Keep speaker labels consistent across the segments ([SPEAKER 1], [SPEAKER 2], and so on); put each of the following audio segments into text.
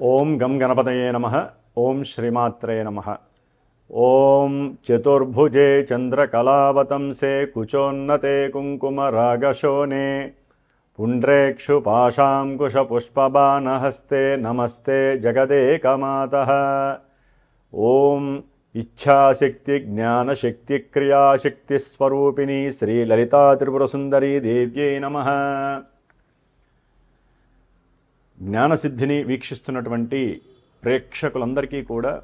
[SPEAKER 1] ओम गम गणपतये नमः, ओम श्रीमात्रे नमः। ॐ चतुर्भुजे चन्द्रकलावतंसे कुचोन्नते कुङ्कुमरागशोने पुण्ड्रेक्षुपाशाङ्कुशपुष्पबाणहस्ते नमस्ते जगदेकमातः। ॐ इच्छाशक्तिज्ञानशक्तिक्रियाशक्तिस्वरूपिणी श्रीललितात्रिपुरसुन्दरी देव्यै नमः। జ్ఞానసిద్ధిని వీక్షిస్తున్నటువంటి ప్రేక్షకులందరికీ కూడా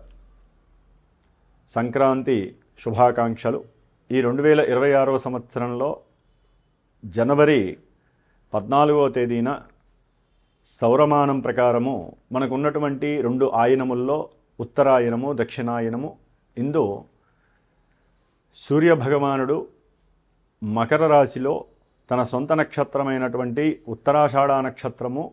[SPEAKER 1] సంక్రాంతి శుభాకాంక్షలు. ఈ రెండు వేల ఇరవై ఆరవ సంవత్సరంలో జనవరి పద్నాలుగవ తేదీన సౌరమానం ప్రకారము మనకున్నటువంటి రెండు ఆయనముల్లో ఉత్తరాయనము దక్షిణాయనము. ఇందు సూర్యభగవానుడు మకర రాశిలో తన సొంత నక్షత్రమైనటువంటి ఉత్తరాషాఢ నక్షత్రము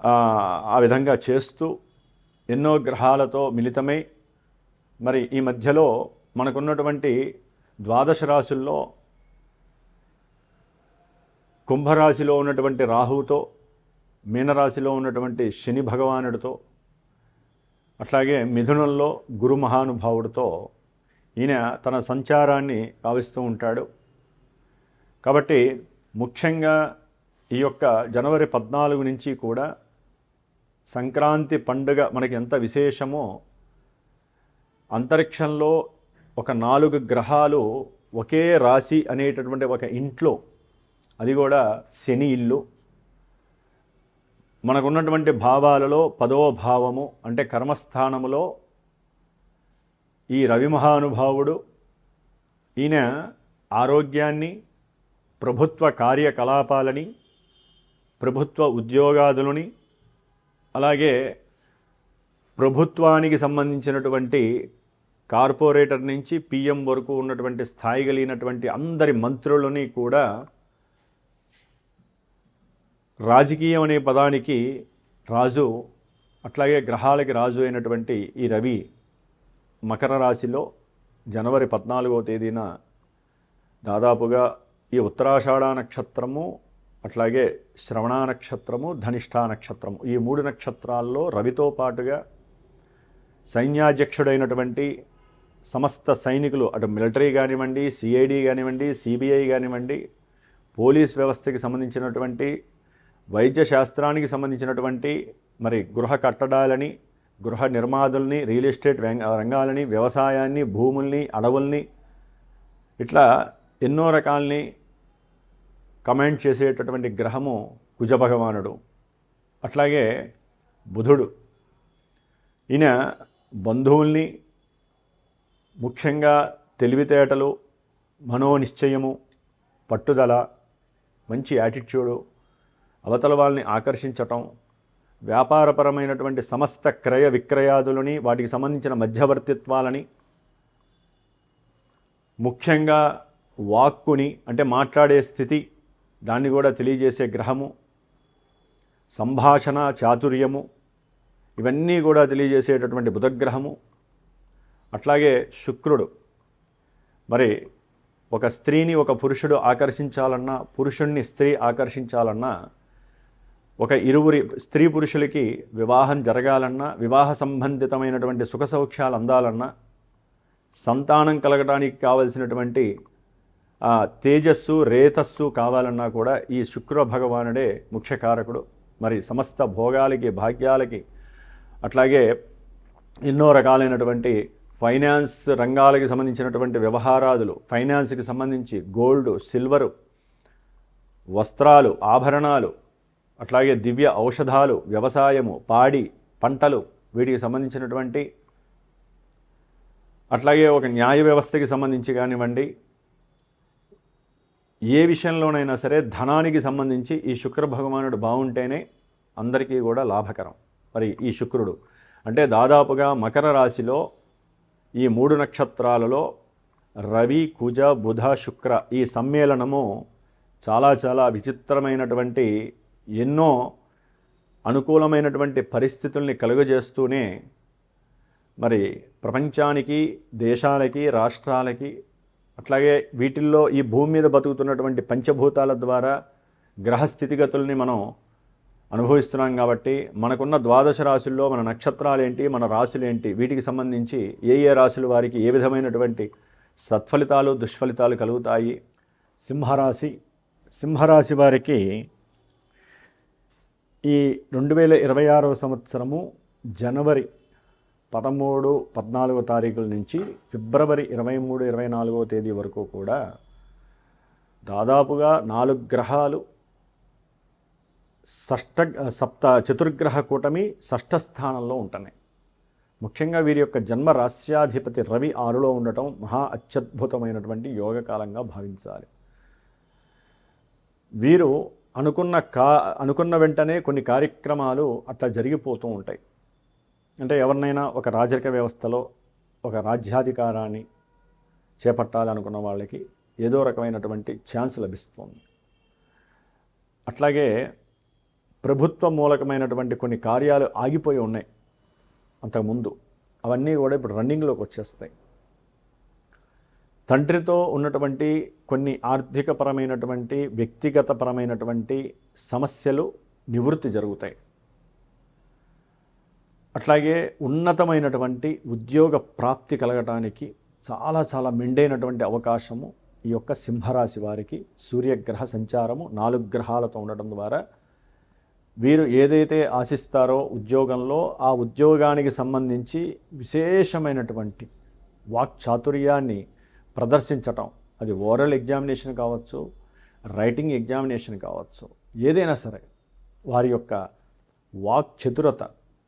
[SPEAKER 1] ఆ, విధంగా చేస్తూ ఎన్నో గ్రహాలతో మిళితమై మరి ఈ మధ్యలో మనకున్నటువంటి ద్వాదశ రాశుల్లో కుంభరాశిలో ఉన్నటువంటి రాహువుతో మీనరాశిలో ఉన్నటువంటి శని భగవానుడితో అట్లాగే మిథునంలో గురు మహానుభావుడితో ఈయన తన సంచారాన్ని కావిస్తూ ఉంటాడు. కాబట్టి ముఖ్యంగా ఈ యొక్క జనవరి పద్నాలుగు నుంచి కూడా సంక్రాంతి పండుగ మనకి ఎంత విశేషమో అంతరిక్షంలో ఒక నాలుగు గ్రహాలు ఒకే రాశి అనేటటువంటి ఒక ఇంట్లో అది కూడా శని ఇల్లు. మనకున్నటువంటి భావాలలో పదవ భావము అంటే కర్మస్థానములో ఈ రవి మహానుభావుడు ఈయన ఆరోగ్యాన్ని ప్రభుత్వ కార్యకలాపాలని ప్రభుత్వ ఉద్యోగాదులని అలాగే ప్రభుత్వానికి సంబంధించినటువంటి కార్పొరేటర్ నుంచి పిఎం వరకు ఉన్నటువంటి స్థాయి కలిగినటువంటి అందరి మంత్రులని కూడా రాజకీయం అనే పదానికి రాజు అట్లాగే గ్రహాలకి రాజు అయినటువంటి ఈ రవి మకర రాశిలో జనవరి పద్నాలుగో తేదీన దాదాపుగా ఈ ఉత్తరాషాఢ నక్షత్రము అట్లాగే శ్రవణ నక్షత్రము ధనిష్ఠా నక్షత్రము. ఈ మూడు నక్షత్రాల్లో రవితో పాటుగా సైన్యాధ్యక్షుడైనటువంటి సమస్త సైనికులు అటు మిలిటరీ కానివ్వండి సిఐడి కానివ్వండి సిబిఐ కానివ్వండి పోలీస్ వ్యవస్థకి సంబంధించినటువంటి వైద్య శాస్త్రానికి సంబంధించినటువంటి మరి గృహ కట్టడాలని గృహ నిర్మాదుల్ని రియల్ ఎస్టేట్ రంగాలని వ్యవసాయాన్ని భూముల్ని అడవుల్ని ఇట్లా ఎన్నో రకాలని కమాండ్ చేసేటటువంటి గ్రహము కుజభగవానుడు. అట్లాగే బుధుడు. ఈయన బంధువుల్ని ముఖ్యంగా తెలివితేటలు మనోనిశ్చయము పట్టుదల మంచి యాటిట్యూడు అవతల వాళ్ళని ఆకర్షించటం వ్యాపారపరమైనటువంటి సమస్త క్రయ విక్రయాదులని వాటికి సంబంధించిన మధ్యవర్తిత్వాలని ముఖ్యంగా వాక్కుని అంటే మాట్లాడే స్థితి దాన్ని కూడా తెలియజేసే గ్రహము సంభాషణ చాతుర్యము ఇవన్నీ కూడా తెలియజేసేటటువంటి బుధగ్రహము అట్లాగే శుక్రుడు. మరి ఒక స్త్రీని ఒక పురుషుడు ఆకర్షించాలన్నా పురుషుణ్ణి స్త్రీ ఆకర్షించాలన్నా ఒక ఇరువురి స్త్రీ పురుషులకి వివాహం జరగాలన్నా వివాహ సంబంధితమైనటువంటి సుఖ సౌఖ్యాలు అందాలన్నా సంతానం కలగడానికి కావలసినటువంటి తేజస్సు రేతస్సు కావాలన్నా కూడా ఈ శుక్ర భగవానుడే ముఖ్య కారకుడు మరి సమస్త భోగాలకి భాగ్యాలకి అట్లాగే ఎన్నో రకాలైనటువంటి ఫైనాన్స్ రంగాలకి సంబంధించినటువంటి వ్యవహారాదులు ఫైనాన్స్కి సంబంధించి గోల్డ్ సిల్వరు వస్త్రాలు ఆభరణాలు అట్లాగే దివ్య ఔషధాలు వ్యవసాయము పాడి పంటలు వీటికి సంబంధించినటువంటి అట్లాగే ఒక న్యాయ వ్యవస్థకి సంబంధించి కానివ్వండి ఏ విషయంలోనైనా సరే ధనానికి సంబంధించి ఈ శుక్ర భగవానుడు బాగుంటేనే అందరికీ కూడా లాభకరం. మరి ఈ శుక్రుడు అంటే దాదాపుగా మకర రాశిలో ఈ మూడు నక్షత్రాలలో రవి కుజ బుధ శుక్ర ఈ సమ్మేళనము చాలా చాలా విచిత్రమైనటువంటి ఎన్నో అనుకూలమైనటువంటి పరిస్థితుల్ని కలుగజేస్తూనే మరి ప్రపంచానికి దేశాలకి రాష్ట్రాలకి అట్లాగే వీటిల్లో ఈ భూమి మీద బతుకుతున్నటువంటి పంచభూతాల ద్వారా గ్రహ స్థితిగతుల్ని మనం అనుభవిస్తున్నాం కాబట్టి మనకున్న ద్వాదశ రాశుల్లో మన నక్షత్రాలు ఏంటి మన రాశులు ఏంటి వీటికి సంబంధించి ఏ ఏ రాశుల వారికి ఏ విధమైనటువంటి సత్ఫలితాలు దుష్ఫలితాలు కలుగుతాయి. సింహరాశి సింహరాశి వారికి ఈ రెండు వేల ఇరవై ఆరవ సంవత్సరము జనవరి పదమూడు పద్నాలుగో తారీఖుల నుంచి ఫిబ్రవరి ఇరవై మూడు ఇరవై నాలుగో తేదీ వరకు కూడా దాదాపుగా నాలుగు గ్రహాలు షష్ట సప్త చతుర్గ్రహ కూటమి షష్ఠ స్థానంలో ఉంటున్నాయి. ముఖ్యంగా వీరి యొక్క జన్మ రాస్యాధిపతి రవి ఆరులో ఉండటం మహా అత్యద్భుతమైనటువంటి యోగకాలంగా భావించాలి. వీరు అనుకున్న కా అనుకున్న వెంటనే కొన్ని కార్యక్రమాలు అట్లా జరిగిపోతూ ఉంటాయి. అంటే ఎవరినైనా ఒక రాజరిక వ్యవస్థలో ఒక రాజ్యాధికారాన్ని చేపట్టాలనుకున్న వాళ్ళకి ఏదో రకమైనటువంటి ఛాన్స్ లభిస్తుంది. అట్లాగే ప్రభుత్వ మూలకమైనటువంటి కొన్ని కార్యాలు ఆగిపోయి ఉన్నాయి అంతకుముందు. అవన్నీ కూడా ఇప్పుడు రన్నింగ్లోకి వచ్చేస్తాయి. తండ్రితో ఉన్నటువంటి కొన్ని ఆర్థికపరమైనటువంటి వ్యక్తిగతపరమైనటువంటి సమస్యలు నివృత్తి జరుగుతాయి. అట్లాగే ఉన్నతమైనటువంటి ఉద్యోగ ప్రాప్తి కలగటానికి చాలా చాలా మెండైనటువంటి అవకాశము ఈ యొక్క సింహరాశి వారికి. సూర్యగ్రహ సంచారము నాలుగు గ్రహాలతో ఉండటం ద్వారా వీరు ఏదైతే ఆశిస్తారో ఉద్యోగంలో ఆ ఉద్యోగానికి సంబంధించి విశేషమైనటువంటి వాక్చాతుర్యాన్ని ప్రదర్శించటం. అది ఓరల్ ఎగ్జామినేషన్ కావచ్చు రైటింగ్ ఎగ్జామినేషన్ కావచ్చు ఏదైనా సరే వారి యొక్క వాక్ చతురత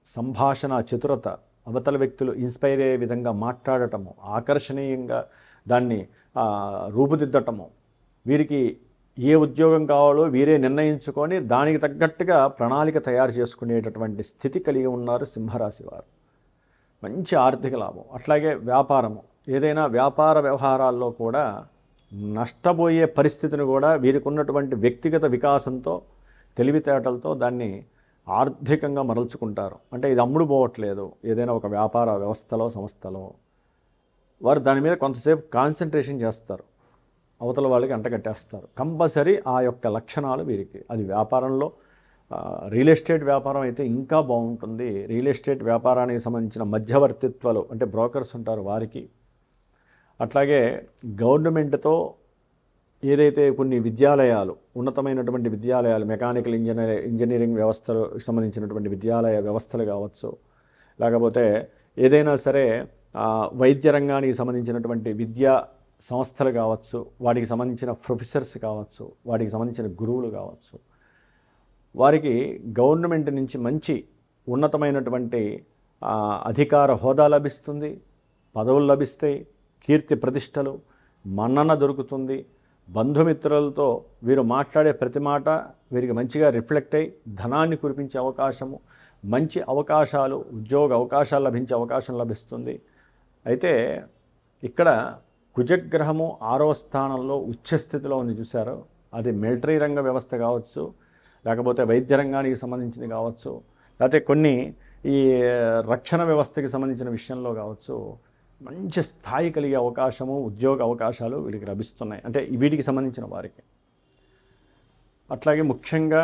[SPEAKER 1] సంభాషణ చతురత అవతల వ్యక్తులు ఇన్స్పైర్ అయ్యే విధంగా మాట్లాడటము ఆకర్షణీయంగా దాన్ని రూపుదిద్దటము వీరికి ఏ ఉద్యోగం కావాలో వీరే నిర్ణయించుకొని దానికి తగ్గట్టుగా ప్రణాళిక తయారు చేసుకునేటటువంటి స్థితి కలిగి ఉన్నారు సింహరాశి వారు మంచి ఆర్థిక లాభం అట్లాగే వ్యాపారము. ఏదైనా వ్యాపార వ్యవహారాల్లో కూడా నష్టపోయే పరిస్థితిని కూడా వీరికి ఉన్నటువంటి వ్యక్తిగత వికాసంతో తెలివితేటలతో దాన్ని ఆర్థికంగా మరల్చుకుంటారు. అంటే ఇది అమ్ముడు పోవట్లేదు. ఏదైనా ఒక వ్యాపార వ్యవస్థలో సంస్థలో. వారు దాని మీద కొంతసేపు కాన్సన్ట్రేషన్ చేస్తారు. అవతల వాళ్ళకి అంటగట్టేస్తారు కంపల్సరీ ఆ యొక్క లక్షణాలు వీరికి. అది వ్యాపారంలో రియల్ ఎస్టేట్ వ్యాపారం అయితే ఇంకా బాగుంటుంది. రియల్ ఎస్టేట్ వ్యాపారానికి సంబంధించిన మధ్యవర్తిత్వాలు అంటే బ్రోకర్స్ ఉంటారు వారికి. అట్లాగే గవర్నమెంట్తో ఏదైతే కొన్ని విద్యాలయాలు ఉన్నతమైనటువంటి విద్యాలయాలు మెకానికల్ ఇంజనీర్ ఇంజనీరింగ్ వ్యవస్థలు సంబంధించినటువంటి విద్యాలయ వ్యవస్థలు కావచ్చు లేకపోతే ఏదైనా సరే వైద్య రంగానికి సంబంధించినటువంటి విద్యా సంస్థలు కావచ్చు వాటికి సంబంధించిన ప్రొఫెసర్స్ కావచ్చు వాటికి సంబంధించిన గురువులు కావచ్చు వారికి గవర్నమెంట్ నుంచి మంచి ఉన్నతమైనటువంటి అధికార హోదా లభిస్తుంది పదవులు లభిస్తాయి కీర్తి ప్రతిష్టలు మన్నన దొరుకుతుంది బంధుమిత్రులతో వీరు మాట్లాడే ప్రతి మాట వీరికి మంచిగా రిఫ్లెక్ట్ అయ్యి ధనాన్ని కురిపించే అవకాశము మంచి అవకాశాలు ఉద్యోగ అవకాశాలు లభించే అవకాశం లభిస్తుంది. అయితే ఇక్కడ కుజగ్రహము ఆరవ స్థానంలో ఉచ్చస్థితిలో ఉంది చూశారు. అది మిలిటరీ రంగ వ్యవస్థ కావచ్చు లేకపోతే వైద్య రంగానికి సంబంధించింది కావచ్చు లేకపోతే కొన్ని ఈ రక్షణ వ్యవస్థకి సంబంధించిన విషయంలో కావచ్చు మంచి స్థాయి కలిగే అవకాశము ఉద్యోగ అవకాశాలు వీళ్ళకి లభిస్తున్నాయి. అంటే వీటికి సంబంధించిన వారికి. అట్లాగే ముఖ్యంగా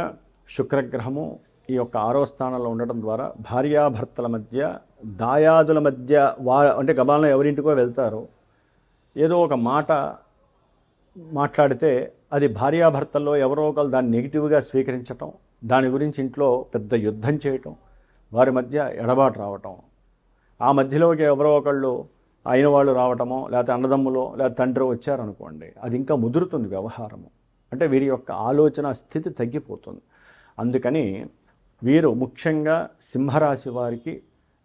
[SPEAKER 1] శుక్రగ్రహము ఈ యొక్క ఆరో స్థానంలో ఉండటం ద్వారా భార్యాభర్తల మధ్య దాయాదుల మధ్య వా అంటే గబాలను ఎవరింటికో వెళ్తారో ఏదో ఒక మాట మాట్లాడితే అది భార్యాభర్తల్లో ఎవరో ఒకరు దాన్ని నెగిటివ్గా స్వీకరించటం దాని గురించి ఇంట్లో పెద్ద యుద్ధం చేయటం వారి మధ్య ఎడబాటు రావటం. ఆ మధ్యలోకి ఎవరో ఒకళ్ళు అయిన వాళ్ళు రావటమో లేకపోతే అన్నదమ్ములో లేకపోతే తండ్రి వచ్చారనుకోండి అది ఇంకా ముదురుతుంది వ్యవహారము. అంటే వీరి యొక్క ఆలోచన స్థితి తగ్గిపోతుంది. అందుకని వీరు ముఖ్యంగా సింహరాశి వారికి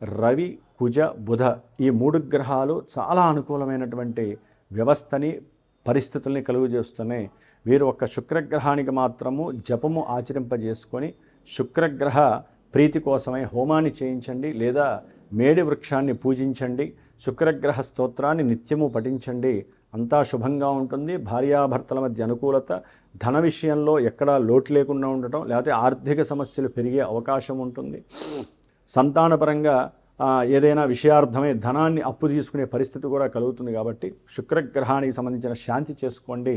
[SPEAKER 1] రవి కుజ బుధ ఈ మూడు గ్రహాలు చాలా అనుకూలమైనటువంటి వ్యవస్థని పరిస్థితుల్ని కలుగజేస్తున్నాయి. వీరు ఒక శుక్రగ్రహానికి మాత్రము జపము ఆచరింపజేసుకొని శుక్రగ్రహ ప్రీతి కోసమై హోమాన్ని చేయించండి లేదా మేడి వృక్షాన్ని పూజించండి శుక్రగ్రహ స్తోత్రాన్ని నిత్యము పఠించండి. అంతా శుభంగా ఉంటుంది. భార్యాభర్తల మధ్య అనుకూలత ధన విషయంలో ఎక్కడా లోటు లేకుండా ఉండటం లేకపోతే ఆర్థిక సమస్యలు పెరిగే అవకాశం ఉంటుంది. సంతానపరంగా ఏదైనా విషయార్థమై ధనాన్ని అప్పు తీసుకునే పరిస్థితి కూడా కలుగుతుంది కాబట్టి శుక్రగ్రహానికి సంబంధించిన శాంతి చేసుకోండి.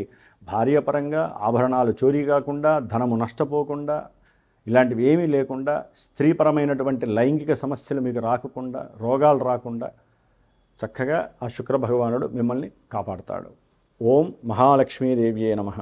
[SPEAKER 1] భార్యపరంగా ఆభరణాలు చోరీ కాకుండా ధనము నష్టపోకుండా ఇలాంటివి ఏమీ లేకుండా స్త్రీపరమైనటువంటి లైంగిక సమస్యలు మీకు రాకుండా రోగాలు రాకుండా చక్కగా ఆ శుక్ర భగవానుడు మిమ్మల్ని కాపాడతాడు. ఓం మహాలక్ష్మీదేవియే నమః.